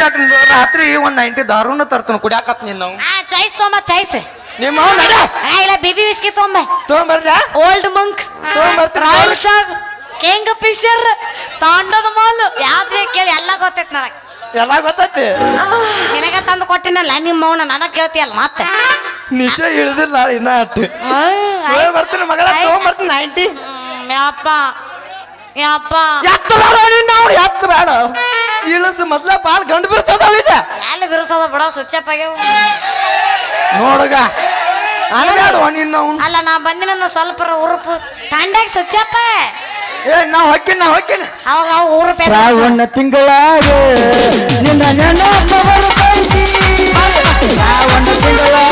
ರಾತ್ರಿ ಒಂದ್ ನೈಂಟಿ ದಾರುನ ತರ್ತನ ಕುಡಿಯಾಕತ್ ನೀನು ಆ ಚಾಯ್ಸ್ ತೊಂಬ ಚಾಯ್ಸ್. ನಿಮ್ಮ ನಡ ಆ ಇಲ್ಲ ಬಿಬಿ ವಿಸ್ಕಿ ತೊಂಬ ತಗೊಂಬರ್ಲ ಓಲ್ಡ್ ಮಂಕ್ ತಗೊಂಬರ್ತೀನಿ ರಾಯಲ್ ಸ್ಟಾಗ್ ಕಿಂಗ್ ಫಿಶರ್ ತಾಂಡದ ಮಾಲ್. ಯಾವ್ದೇ ಕೇಳಿ ಎಲ್ಲ ಗೊತ್ತೈತ್ ನನಗೆ. ಎಲ್ಲ ಗೊತ್ತೈತಿ? ನಿನಗೆ ತಂದು ಕೊಟ್ಟಿನಲ್ಲ ನಿಮ್ಮ ನನಗ್ ಕೇಳ್ತೀಯಲ್ಲ ಮತ್ತೆ? ನಿಜ ಇಳಿದಿಲ್ಲ ಇನ್ನ ಅಟ್ಟು. ಬರ್ತೀನಿ ಮಗಳ ತೊಗೊಂಬರ್ತೀನಿ ನೈಂಟಿ. ಯಪ್ಪ. ಯಪ್ಪ. ಎತ್ತು ಬೇಡ ನಿನ್ನ ಎತ್ತು ಬೇಡ. ಇಳಿಸು ಮೊದ್ಲ ಬಾಳ ಗಂಡು ಬಿಡ್ಸದವಿಲ್ಲ ಎಲ್ಲಿ ಬಿರುಸದ ಬಿಡ ಸ್ವಿಚ್ ಆಗ್ಯಾವ. ನೋಡುಗ ಅನ್ಬೇಡ ನಿನ್ನ ಅವ್ನು. ಅಲ್ಲ ನಾ ಬಂದಿನ ಸ್ವಲ್ಪ ಉರುಪು. ತಂಡ್ಯಾಗ ಸ್ವಚ್ಛಪ್ಪ ಏ. ನಾ ಹೊಕ್ಕಿನ ನಾ ಹೊಕ್ಕಿನ. ಅವಾಗ ಅವ ಉರುಪ ಶ್ರಾವಣ ತಿಂಗಳಾಗ ನಿನ್ನ ನೆನಪ ಬರ್ತೈತಿ ಶ್ರಾವಣ ತಿಂಗಳಾಗ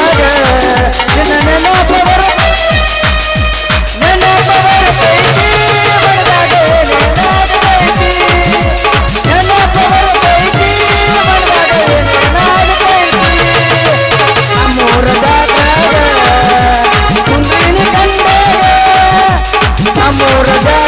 Rajah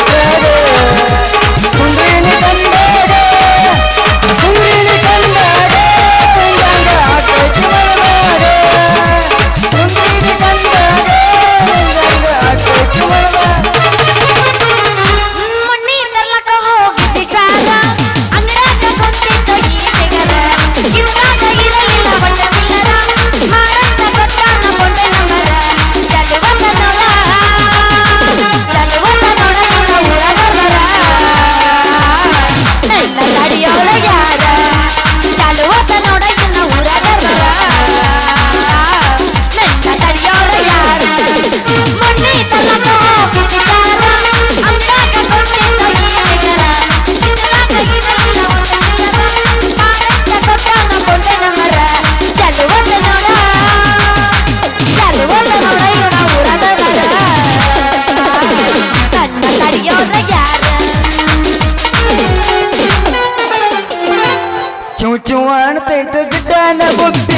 জানতে তো জানা বুদ্ধি।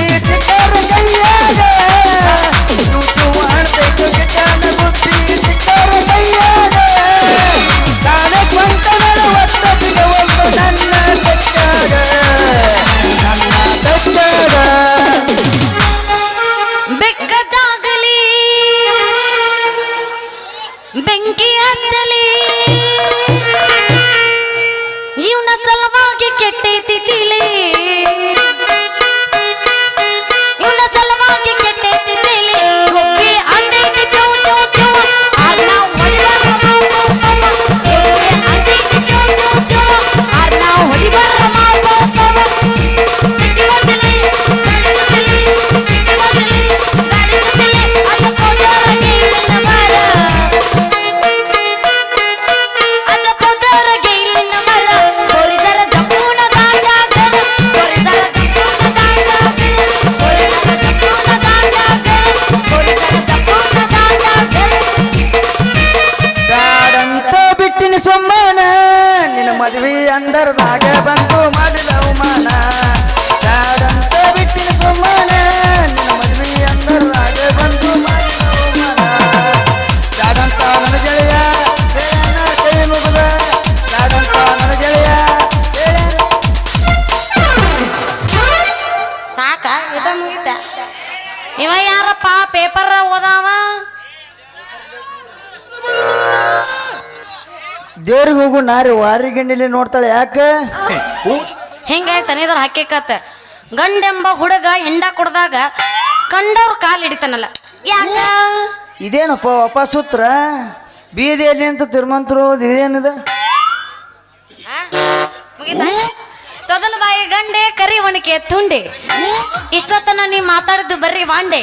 ನಾರಿ ವಾರಿ ಗಿಂಡಿಲಿ ನೋಡ್ತಾಳೆ ಯಾಕೆ? ಹೆಂಗಾಯ್ತಾನೆ ಇದ್ರ ಹಕ್ಕಿಕತ್ತ ಗಂಡೆಂಬ ಹುಡುಗ ಹೆಂಡ ಕುಡ್ದಾಗ ಕಂಡವ್ರ ಕಾಲು ಹಿಡಿತಾನಲ್ಲ. ಯಾಕ? ಇದೇನಪ್ಪ ಅಪ್ಪ ಸೂತ್ರ ಬೀದಿಯಲ್ಲಿ ಅಂತ ತಿರುಮಂತರು ಇದೇನಿದೆ? ತೊದಲ ಬಾಯಿ ಗಂಡೆ ಕರಿ ಒಣಕೆ ತುಂಡೆ. ಇಷ್ಟೊತ್ತನ ನೀ ಮಾತಾಡಿದ್ದು ಬರ್ರಿ ವಾಂಡೆ.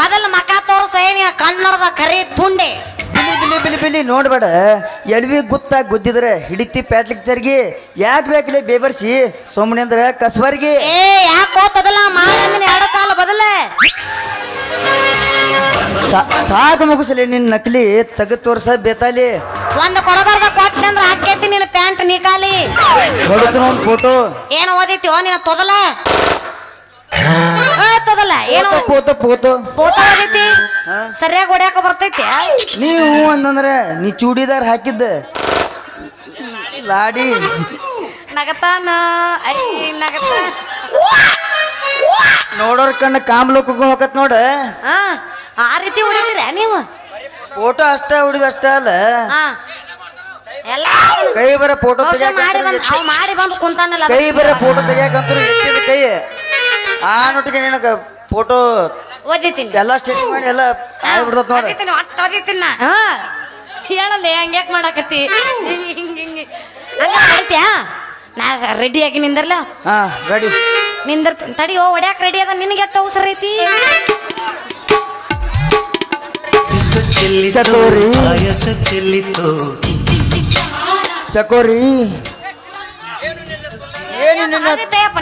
ಮೊದಲ ಮಕ ತೋರ್ಸ ಏನಿನ ಕನ್ನಡದ ಕರಿ ತುಂಡೆ. ಬಿಲಿ ಬಿಲಿ ಬಿಲಿ ಬಿಲಿ ನೋಡ್ಬೇಡ. ಎಲ್ವಿ ಗುತ್ತ ಗುದ್ದಿದ್ರೆ ಹಿಡಿತಿ ಪ್ಯಾಟ್ಲಿಕ್ ಜರ್ಗಿ. ಯಾಕೆ ಬೇಕಿಲ್ಲ ಬೇಬರ್ಸಿ? ಸುಮ್ಮನೆ ಅಂದ್ರೆ ಕಸ್ಬರ್ಗಿ ಏ ಯಾಕೋ ಎರಡು ಕಾಲ ಬದಲ. ಸಾಕು ಮುಗಿಸಲಿ ನಿನ್ನ ನಕಲಿ ತೆಗೆದು ತೋರ್ಸ ಬೇತಾಲಿ. ಒಂದು ಕೊಡಬಾರ್ದ ಕೊಟ್ಟೆ ಅಂದ್ರೆ ಹಾಕೈತಿ ನಿನ್ನ ಪ್ಯಾಂಟ್ ನೀಕಾಲಿ ಒಂದು ಫೋಟೋ ಏನು ಓದಿತ್ಯೋ ನಿನ್ನ ತೊದಲ ತೊದಲ ಏನು? ಪೋತ ಪೋತ ಪೋತ ಆಗೈತಿ ಸರಿಯಾಗಿ ಹೊಡ್ಯಾಕ ಬರ್ತೈತಿ? ನೀವು ಅಂತಂದ್ರೆ ನೀ ಚೂಡಿದಾರ್ ಹಾಕಿದ್ದ. ಲಾಡಿ. ನಗತಾನ ಐ ನಗತ. ನೋಡೋರ್ ಕಣ್ಣ ಕಾಮ್ಲೋಕ ಹೋಗತ್ ನೋಡ. ಹಾ ಆ ರೀತಿ ಹೊಡಿತೀರ ನೀವು? ಫೋಟೋ ಅಷ್ಟ ಹೊಡಿದ ಅಷ್ಟ ಅಲ್ಲ. ಹಾ. ಎಲ್ಲ ಕೈ ಬರ ಫೋಟೋ ಬಹುಶಃ ಮಾಡಿ ಬಂದ್ ಅವ್ ಮಾಡಿ ಬಂದು ಕುಂತಾನಲ್ಲ ಕೈ ಬರ ಫೋಟೋ ತೆಗಿಯಾಕಂತೂ ಎತ್ತಿದ ಕೈ. ಆ ನೋಟಿಗೆ ನಿನಗ ಫೋಟೋ ಓದಿತೀನಿ ಎಲ್ಲ ಸ್ಟೇಟ್ ಮಾಡಿ ಎಲ್ಲ ನೋಡ. ಓದಿತೀನಿ ಒಟ್ಟು ಓದಿತೀನಿ ನಾ ಹಾ. ಹೇಳಲ್ಲ ಹೆಂಗ್ಯಾಕೆ ಮಾಡಾಕತ್ತಿ? ಹಿಂಗೆ ಹಿಂಗೆ ಹಿಂಗ್. ಹಂಗ ಮಾಡ್ತ್ಯಾ? ನಾ ರೆಡಿ ಆಗಿ ನಿಂದರ್ಲ? ಹಾ ರೆಡಿ ನಿಂದರ್ ತಡಿ ಓ ಒಡ್ಯಾಕ ರೆಡಿ ಅದ ನಿನಗೆ ಎಷ್ಟು ಅವಸರ ಐತಿ? ಚಕೋರಿ. ಚಕೋರಿ. ಏನು ನಿನ್ನ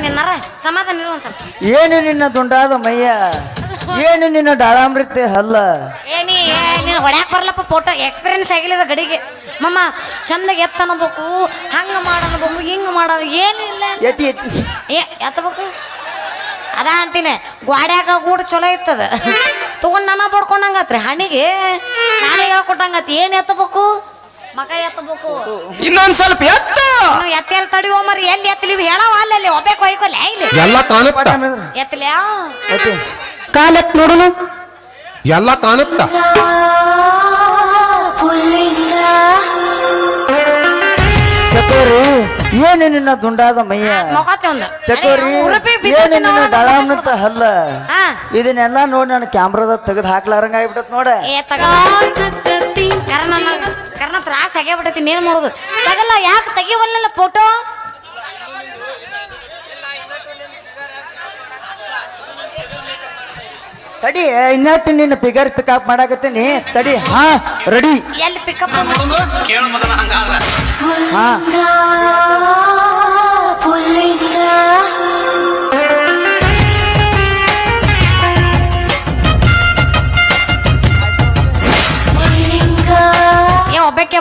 ನಿನ್ನರ ಸಮಾಧಾನ ಇರು ಒಂದ್ ಸ್ವಲ್ಪ ಏನು ನಿನ್ನ ದುಂಡಾದ ಮಯ್ಯ ಏನು ನಿನ್ನ ಡಾಳಾಮೃತ ಹಲ್ಲ? ಏನಿ ನೀನು ಹೊಡ್ಯಾಕ ಬರಲಪ್ಪ ಫೋಟೋ ಎಕ್ಸ್ಪೀರಿಯನ್ಸ್ ಆಗಿಲ್ಲದ ಗಡಿಗೆ. ಮಮ್ಮ ಚಂದಾಗ ಎತ್ತ ಅನ್ಬೇಕು ಹಂಗ ಮಾಡನ್ಬೇಕು ಹಿಂಗ ಮಾಡೋದು ಏನಿಲ್ಲ ಎತ್ತಿ ಎತ್ತಿ. ಏ ಎತ್ತಬೇಕು? ಅದ ಅಂತೀನಿ. ಗ್ವಾಡ್ಯಾಗ ಗೂಡು ಚಲೋ ಇತ್ತದ. ತಗೊಂಡು ನನ್ನ ಬಡ್ಕೊಂಡಂಗತ್ರಿ. ಹಣಿಗೆ ನಾನೇ ಹೇಳ್ಕೊಟ್ಟಂಗತ್ ಏನು ಎತ್ತಬೇಕು? ಮಗ ಎತ್ತಬೇಕು. ಇನ್ನೊಂದ್ ಸ್ವಲ್ಪ ಎತ್ತ. ಎತ್ತ ಎಲ್ಲಿ ತಡಿಯೋ ಮರಿ ಎಲ್ಲಿ ಎತ್ತಲಿ? ಹೇಳವ ಅಲ್ಲಿ ಒಬ್ಬೆ ಕೊಯ್ಕೊಲ್ಲ ಇಲ್ಲಿ. ಎಲ್ಲ ಕಾಣುತ್ತ ಎತ್ತಲ್ಯಾ ಎತ್ತಿ. ಕಾಲತ್ ನೋಡುನು? ಎಲ್ಲ ಕಾಣುತ್ತ ಚಕೋರಿ. ಏನು ನಿನ್ನ ದುಂಡಾದ ಮೈಯ? ಚಕೋರಿ ಏನು ನಿನ್ನ ಡಾಳಾಮೃತ ಹಲ್ಲ? ಇದನ್ನೆಲ್ಲ ನೋಡಿ ನಾನು ಕ್ಯಾಮ್ರಾದ ತೆಗೆದು ಹಾಕ್ಲಾರಂಗ ಆಗ್ಬಿಟ್ಟತ್ ನೋಡ. ಏ ತಗ. ಕರ್ನ ಕರ್ನ ತ್ರಾಸ ಆಗ್ಯಾಬಿಟ್ಟೈತಿ ಏನ್ ಮಾಡೋದು. ತಗಲ್ಲ ಯಾಕೆ ತೆಗಿವಲ್ಲ ಫೋಟೋ ತಡಿ ಇನ್ನಟ್ಟು ನಿನ್ನ ಫಿಗರ್ ಪಿಕಪ್ ಮಾಡಾಕತ್ತೀನಿ. ತಡಿ. ಹಾ ರೆಡಿ ಎಲ್ಲಿ ಪಿಕಪ್ ಹಾ.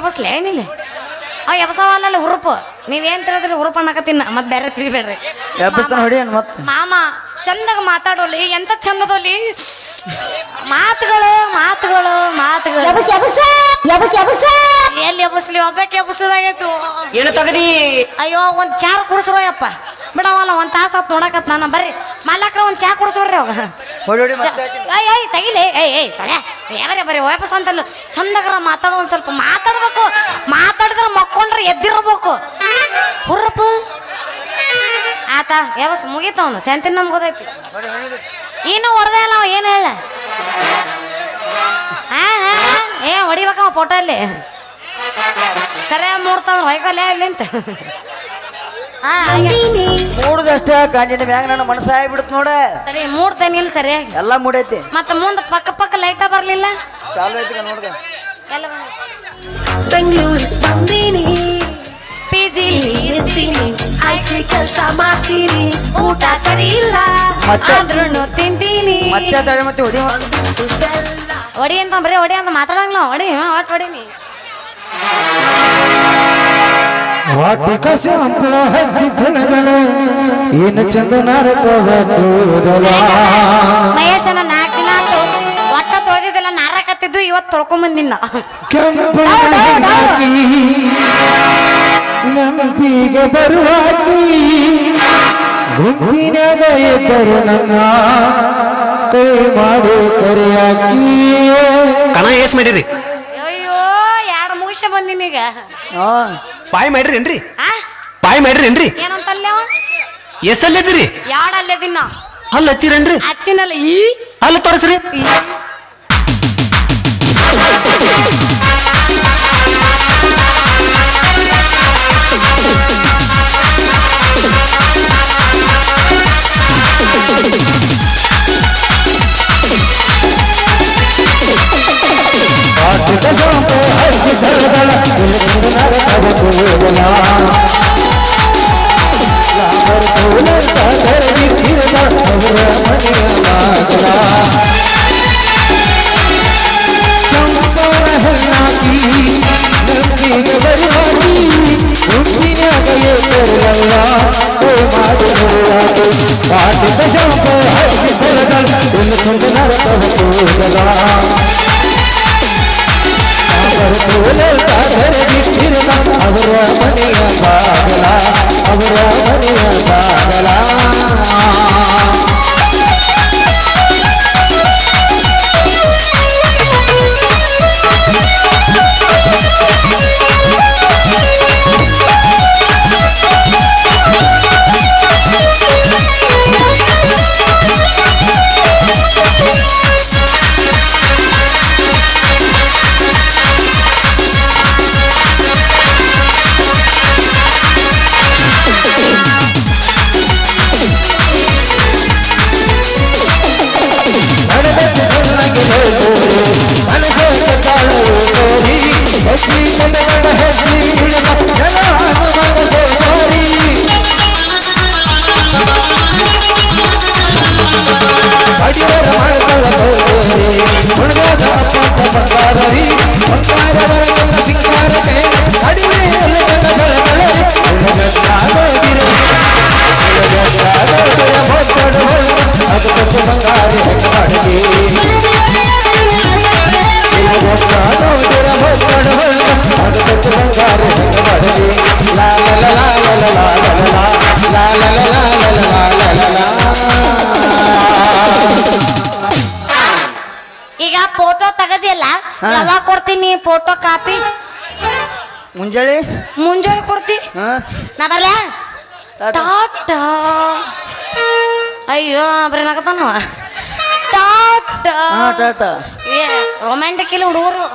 ಎಬಸ್ಲೆ ಏನಿಲ್ಲ ಅವ್ ಎಬಸವಲ್ಲ ಹುರುಪು ನೀವೇನ್ ತಿಳಿದ್ರಿ ಉರುಪು. ಅನ್ನಕತ್ತೀನಿ ಮತ್ ಬೇರೆ ತಿಳಿಬೇಡ್ರಿ ಎಬ್ಬಸ್ತಾನ ಮಾಮ ಚಂದಾಗ ಮಾತಾಡೋಲಿ. ಎಂತ ಚಂದದೋಲಿ? ಮಾತುಗಳು ಮಾತುಗಳು ಮಾತುಗಳು. ಎಲ್ಲಿ ಎಬಸ್ಲಿ? ಒಬ್ಬಕ್ಕೆ ಎಬಸುದಾಗೈತು. ಏನು ತಗದಿ? ಅಯ್ಯೋ ಒಂದ್ ಚಾರ್ ಕುಡಿಸ್ರೋ ಯಪ್ಪ. ಬಿಡವಲ್ಲ ಒಂದ್ ತಾಸ ಹೊತ್ತು ನೋಡಕತ್ ನಾನು. ಬರ್ರಿ ಮಲ್ಲಕ್ರ ಒಂದ್ ಚಾ ಕುಡಿಸ್ಬಿಡ್ರಿ ಅವಾಗ. ಮತ್ತೆ ಏಯ್ ಏಯ್ ತಗಿಲಿ ಏಯ್ ಏಯ್ ತಲೆ. ಯಾವರೇ ಬರೀ ವಾಪಸ್ ಅಂತಲ್ಲ. ಚಂದಗ್ರ ಮಾತಾಡೋ ಒಂದ್ ಸ್ವಲ್ಪ ಮಾತಾಡ್ಬೇಕು. ಮಾತಾಡಿದ್ರೆ ಮಕ್ಕೊಂಡ್ರೆ ಎದ್ದಿರ್ಬೇಕು. ಹುರ್ರಪ್ಪ. ಆತ ಯಾವಸ್ ಮುಗೀತ ಅವನು. ಸೆಂತಿನ ನಮ್ಗೆ ಗೊತ್ತೈತಿ. ಇನ್ನು ಹೊಡೆದೇ ಇಲ್ಲ ಅವ ಏನು ಹೇಳ ಹಾ ಹಾ ಏ ಹೊಡಿಬೇಕವ ಫೋಟೋ ಅಲ್ಲಿ. ಸರಿಯಾಗಿ ಮೂಡ್ತಂದ್ರೆ ಹೊಯ್ಕಲ್ಲೇ ಅಲ್ಲಿಂತ ಮೂಡ್ದಷ್ಟ ಕಾಂಜಿನ ಮ್ಯಾಗ ನನ್ನ ಮನಸ್ಸ ಬಿಡುತ್ತ ನೋಡ. ಸರಿ ಮೂಡ್ತೇನೆ ಇಲ್ಲ ಸರಿಯಾಗಿ ಎಲ್ಲ ಮೂಡೈತಿ. ಮತ್ತೆ ಮುಂದೆ ಪಕ್ಕ ಪಕ್ಕ ಲೈಟ ಬರ್ಲಿಲ್ಲ? ಚಾಲು ಐತಿ ನೋಡ್ದ. ಎಲ್ಲ ಪಿ ಜಿ ಕೆಲಸ ಮಾಡ್ತೀನಿ. ಊಟ ಸರಿ ಇಲ್ಲ. ಮತ್ತೆ? ಆದ್ರೂ ತಿಂತೀನಿ. ಮತ್ತೆ ತಡೆ ಮತ್ತೆ ಹೊಡಿ. ಹೊಡಿ ಅಂತ ಬರೀ ಹೊಡಿ ಅಂತ ಮಾತಾಡಂಗಿಲ್ಲ. ಹೊಡಿ ಒಟ್ಟು ಹೊಡಿನಿ. ವಾಟಿಕ ಶಾಂಪು ಹಚ್ಚಿ ದಿನಗಳು ಏನು ಚಂದ ನರತವ ಕೂದಲ ಮಹೇಶನ ನಾಲ್ಕು ದಿನ ಆತು ಒಟ್ಟ ತೊಳೆದಿದ್ದೆಲ್ಲ ನಾರಕತ್ತಿದ್ದು ಇವತ್ತು ತೊಳ್ಕೊಂಬಂದಿನ ಕೆಂಪನಾಗಿ ನಂಬಿಗೆ ಬರುವಾಗಿ ಗುಂಪಿನಾಗ ಇದ್ದರು ನನ್ನ ಕೈ ಮಾಡಿ ಕರೆಯಾಕಿ ಕಣ ಏಸ್ ಮಾಡಿರಿ. ಅಯ್ಯೋ ಎರಡು ಮುಗಿಸ ಬಂದಿನೀಗ ಈಗ. ಹಾ. ಪಾಯ್ ಮಾಡ್ರಿ ಏನ್ರಿ? ಆ? ಪಾಯ್ ಮಾಡ್ರಿ ಏನ್ರಿ? ಎಸ್ ಎಷ್ಟಲ್ಲಿದ್ದೀರಿ ಯಾಡಲ್ಲೇ ದಿನ ಅಲ್ಲಿ ಹಚ್ಚಿರೇನ್ರಿ? ಅಚ್ಚಿನಲ್ಲ ಈ? ಅಲ್ಲಿ ತೋರಿಸ್ರಿ. ದಿನಗಳ ಏನು ಚಂದ ನಾರತವ ಕೂದಲ ಅವರ ಮನೆಯ ಬಾಗಲ ಅವರ ಮನೆಯ ಬಾಗಲ ಫೋಟೋ ತೆಗದಿಲ್ಲ ಹಾ. ಯಾವಾಗ ಕೊಡ್ತೀನಿ ಫೋಟೋ ಕಾಪಿ ಮುಂಜಾನೆ ಮುಂಜಾನೆ ಕೊಡ್ತಿ. ಹಾ. ನಾ ಬರ್ಲಾ? ಟಾಟಾ. ಟಾಟಾ. ಅಯ್ಯೋ ಬರೀನಾಗತ್ತಾನವ ಟಾಟಾ. ಹಾ ಟಾಟಾ. ಏ ರೊಮ್ಯಾಂಟಿಕ್ ಇಲ್ಲ ಹುಡುಗರು.